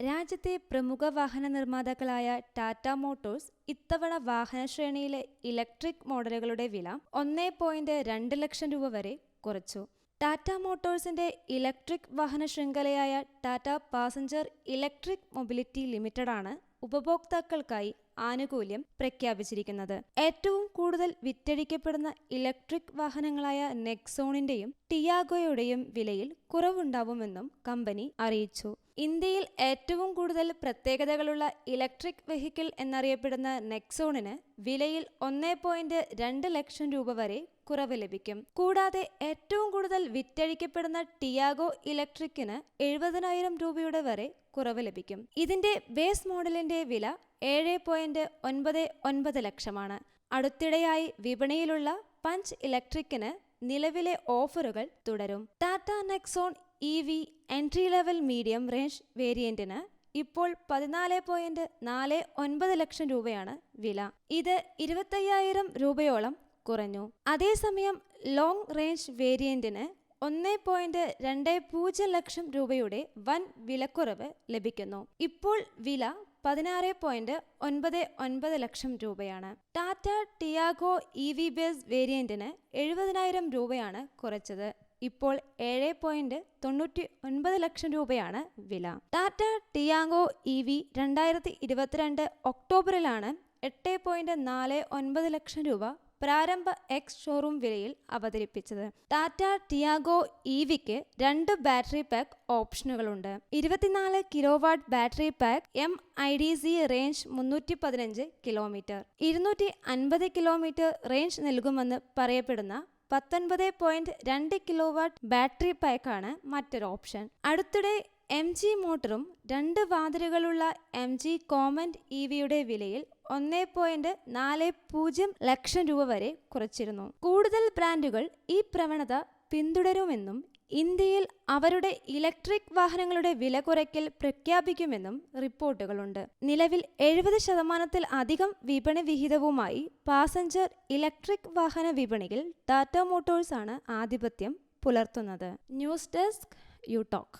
രാജ്യത്തെ പ്രമുഖ വാഹന നിർമ്മാതാക്കളായ ടാറ്റ മോട്ടോഴ്സ് ഇത്തവണ വാഹന ശ്രേണിയിലെ ഇലക്ട്രിക് മോഡലുകളുടെ വില ഒന്നേ പോയിന്റ് രണ്ട് ലക്ഷം രൂപ വരെ കുറച്ചു. ടാറ്റ മോട്ടോഴ്സിന്റെ ഇലക്ട്രിക് വാഹന ശൃംഖലയായ ടാറ്റ പാസഞ്ചർ ഇലക്ട്രിക് മൊബിലിറ്റി ലിമിറ്റഡാണ് ഉപഭോക്താക്കൾക്കായി ആനുകൂല്യം പ്രഖ്യാപിച്ചിരിക്കുന്നത്. ഏറ്റവും കൂടുതൽ വിറ്റഴിക്കപ്പെടുന്ന ഇലക്ട്രിക് വാഹനങ്ങളായ നെക്സോണിന്റെയും ടിയാഗോയുടെയും വിലയിൽ കുറവുണ്ടാവുമെന്നും കമ്പനി അറിയിച്ചു. ഇന്ത്യയിൽ ഏറ്റവും കൂടുതൽ പ്രത്യേകതകളുള്ള ഇലക്ട്രിക് വെഹിക്കിൾ എന്നറിയപ്പെടുന്ന നെക്സോണിന് വിലയിൽ ഒന്നേ പോയിന്റ് രണ്ട് ലക്ഷം രൂപ വരെ കുറവ് ലഭിക്കും. കൂടാതെ ഏറ്റവും കൂടുതൽ വിറ്റഴിക്കപ്പെടുന്ന ടിയാഗോ ഇലക്ട്രിക്കിന് എഴുപതിനായിരം രൂപയുടെ വരെ കുറവ് ലഭിക്കും. ഇതിന്റെ ബേസ് മോഡലിന്റെ വില ഏഴ് പോയിന്റ് ഒൻപത് ഒൻപത് ലക്ഷമാണ്. അടുത്തിടെയായി വിപണിയിലുള്ള പഞ്ച് ഇലക്ട്രിക്കിന് നിലവിലെ ഓഫറുകൾ തുടരും. Tata Nexon E V entry level medium range വേരിയന്റിന് ഇപ്പോൾ പതിനാല് പോയിന്റ് നാല് ഒൻപത് ലക്ഷം രൂപയാണ് വില. ഇത് ഇരുപത്തയ്യായിരം രൂപയോളം കുറഞ്ഞു. അതേസമയം ലോങ് റേഞ്ച് വേരിയന്റിന് ഒന്ന് പോയിന്റ് രണ്ട് പൂജ്യം ലക്ഷം രൂപയുടെ വൻ വിലക്കുറവ് ലഭിക്കുന്നു. ഇപ്പോൾ വില പതിനാറ് പോയിന്റ് ഒൻപത് ഒൻപത് ലക്ഷം രൂപയാണ്. Tata Tiago E V base വേരിയന്റിന് എഴുപതിനായിരം രൂപയാണ് കുറച്ചത്. ഇപ്പോൾ ഏഴ് പോയിന്റ് തൊണ്ണൂറ്റി ഒൻപത് ലക്ഷം രൂപയാണ് വില. ടാറ്റ ടിയാഗോ ഇ വി രണ്ടായിരത്തി ഇരുപത്തിരണ്ട് ഒക്ടോബറിലാണ് എട്ട് പോയിന്റ് നാല് ഒൻപത് ലക്ഷം രൂപ പ്രാരംഭ എക്സ് ഷോറൂം വിലയിൽ അവതരിപ്പിച്ചത്. ടാറ്റ ടിയാഗോ ഇവിക്ക് വിക്ക് രണ്ട് ബാറ്ററി പാക്ക് ഓപ്ഷനുകളുണ്ട് ഇരുപത്തിനാല് kilowatt battery pack M I D C range മുന്നൂറ്റി പതിനഞ്ച് കിലോമീറ്റർ ഇരുന്നൂറ്റി അൻപത് കിലോമീറ്റർ റേഞ്ച് നൽകുമെന്ന് പറയപ്പെടുന്ന പത്തൊൻപത് പോയിന്റ് രണ്ട് കിലോ വാട്ട് ബാറ്ററി പാക്കാണ് മറ്റൊരു ഓപ്ഷൻ അടുത്തിടെ എം ജി മോട്ടറും രണ്ട് വാതിലുകളുള്ള എം ജി കോമന്റ് ഇ വിയുടെ വിലയിൽ ഒന്നേ പോയിന്റ് നാല് പൂജ്യം ലക്ഷം രൂപ വരെ കുറച്ചിരുന്നു. കൂടുതൽ ബ്രാൻഡുകൾ ഈ പ്രവണത പിന്തുടരുമെന്നും ഇന്ത്യയിൽ അവരുടെ ഇലക്ട്രിക് വാഹനങ്ങളുടെ വില കുറയ്ക്കൽ പ്രഖ്യാപിക്കുമെന്നും റിപ്പോർട്ടുകളുണ്ട്. നിലവിൽ എഴുപത് ശതമാനത്തിൽ അധികം വിപണി വിഹിതവുമായി പാസഞ്ചർ ഇലക്ട്രിക് വാഹന വിപണിയിൽ ടാറ്റ മോട്ടോഴ്സ് ആണ് ആധിപത്യം പുലർത്തുന്നത്. News desk you talk